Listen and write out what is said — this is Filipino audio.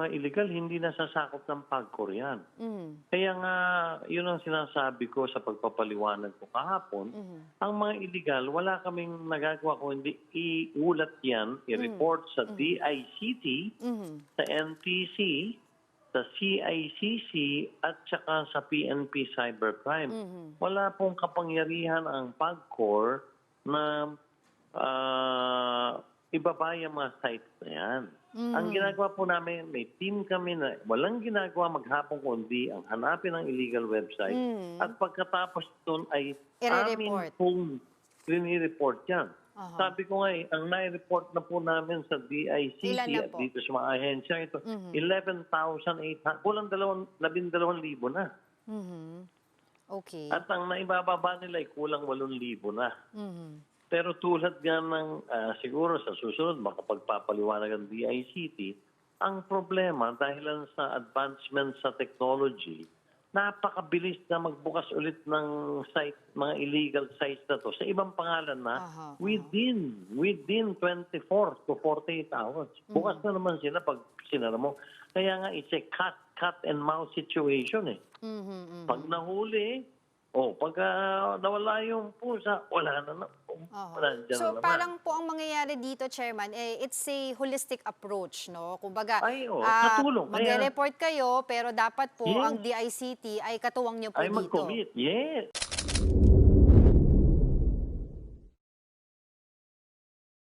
mga illegal, hindi nasasakop ng PAGCOR yan. Mhm. Kaya nga, yun ang sinasabi ko sa pagpapaliwanag ko kahapon. Mhm. Ang mga illegal, wala kaming nagagawa kung hindi iulat yan, i-report sa DICT, Mhm. sa NPC, sa CICC, at saka sa PNP Cybercrime. Mhm. Wala pong kapangyarihan ang PAGCOR na ah, ibaba yung mga sites na yan. Mm. Ang ginagawa po namin, may team kami na walang ginagawa maghapon kundi ang hanapin ang illegal website Mm. at pagkatapos doon ay amin pong rini-report yan. Aha. Sabi ko nga eh, ang nai-report na po namin sa DICT Ilan na at po? dito sa mga ahensya ito, Mhm. 11,800, kulang dalawang, labindalawang libo na. Mhm. Okay. At ang naibababa nila ay kulang 8,000 na. Mhm. Pero tulad nga ng ah, siguro sa susunod makapagpapaliwanag ang DICT, ang problema dahil lang sa advancement sa technology, napakabilis na magbukas ulit ng site, mga illegal sites na to sa ibang pangalan na aha. within within 24 to 48 hours. Bukas na naman sila pag sinara mo. Kaya nga it's a cat cat and mouse situation eh. Mhm. mhm. Pag nahuli, oh, pag ah, nawala yung pusa, wala na na. Oo. Wala dyan So na parang po ang mangyayari dito, Chairman, eh, it's a holistic approach, no? Kumbaga, Ay, oo, ah, katulong. Magre-report kayo, pero dapat po Yes. ang DICT ay katuwang nyo po ay dito. mag-commit. Yes.